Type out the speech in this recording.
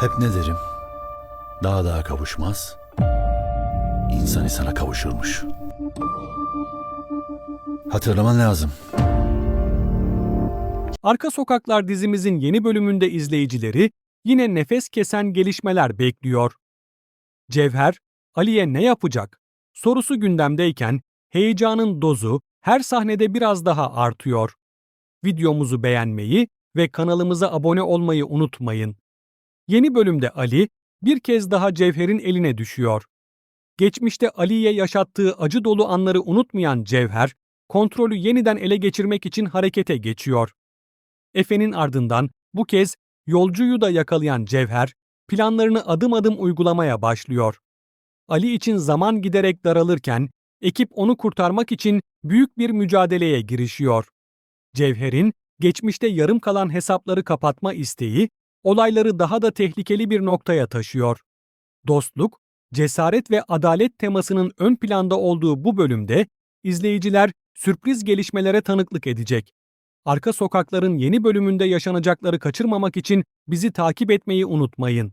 Hep ne derim? Dağ dağa kavuşmaz. İnsan insana kavuşurmuş. Hatırlaman lazım. Arka Sokaklar dizimizin yeni bölümünde izleyicileri yine nefes kesen gelişmeler bekliyor. Cevher, Ali'ye ne yapacak? Sorusu gündemdeyken heyecanın dozu her sahnede biraz daha artıyor. Videomuzu beğenmeyi ve kanalımıza abone olmayı unutmayın. Yeni bölümde Ali bir kez daha Cevher'in eline düşüyor. Geçmişte Ali'ye yaşattığı acı dolu anları unutmayan Cevher, kontrolü yeniden ele geçirmek için harekete geçiyor. Efe'nin ardından bu kez yolcuyu da yakalayan Cevher, planlarını adım adım uygulamaya başlıyor. Ali için zaman giderek daralırken, ekip onu kurtarmak için büyük bir mücadeleye girişiyor. Cevher'in geçmişte yarım kalan hesapları kapatma isteği, olayları daha da tehlikeli bir noktaya taşıyor. Dostluk, cesaret ve adalet temasının ön planda olduğu bu bölümde izleyiciler sürpriz gelişmelere tanıklık edecek. Arka Sokaklar'ın yeni bölümünde yaşanacakları kaçırmamak için bizi takip etmeyi unutmayın.